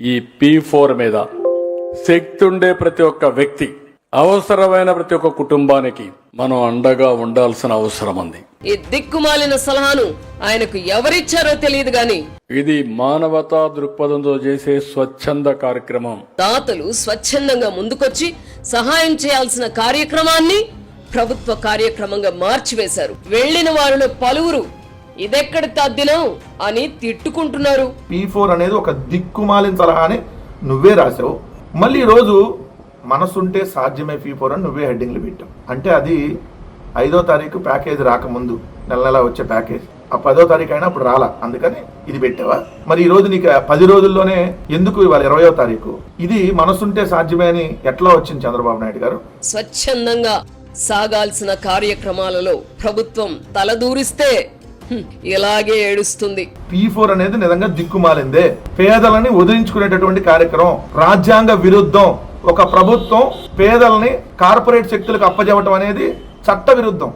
ఈ P four మీద శక్తి ఉండే ప్రతి ఒక్క వ్యక్తి అవసరమైన ప్రతి ఒక్క కుటుంబానికి మనం అండగా ఉండాల్సిన అవసరం ఉంది. ఈ దిక్కుమాలిన సలహాను ఆయనకు ఎవరిచ్చారో తెలియదు గాని ఇది మానవతా దృక్పథంతో చేసే స్వచ్ఛంద కార్యక్రమం. దాతలు స్వచ్ఛందంగా ముందుకొచ్చి సహాయం చేయాల్సిన కార్యక్రమాన్ని ప్రభుత్వ కార్యక్రమంగా మార్చివేశారు. వెళ్ళిన వారిలో పలువురు ఇదెక్కడి తద్దినం అని తిట్టుకుంటున్నారు. పీ ఫోర్ అనేది ఒక దిక్కుమాలిన సలహా అని నువ్వే రాసావు మళ్ళీ ఈరోజు మనసుంటే సాధ్యమే పీ ఫోర్ అని నువ్వే హెడ్డింగ్లు పెట్టావు. అంటే అది ఐదో తారీఖు ప్యాకేజ్ రాకముందు నెల నెల వచ్చే ప్యాకేజ్. ఆ పదో తారీఖు అయినా అప్పుడు రాలా అందుకని ఇది పెట్టావా? మరి ఈ రోజు నీకు పది రోజుల్లోనే ఎందుకు ఇవాళ ఇరవయో తారీఖు? ఇది మనసుంటే సాధ్యమే అని ఎట్లా వచ్చింది చంద్రబాబు నాయుడు గారు? స్వచ్ఛందంగా సాగాల్సిన కార్యక్రమాలలో ప్రభుత్వం తలదూరిస్తే ఇలాగే ఏడుస్తుంది. పీ ఫోర్ అనేది నిజంగా దిక్కుమాలిందే. పేదలని వదిలించుకునేటటువంటి కార్యక్రమం రాజ్యాంగ విరుద్ధం ఒక ప్రభుత్వం పేదలని కార్పొరేట్ శక్తులకు అప్పజెప్పటం అనేది చట్ట విరుద్ధం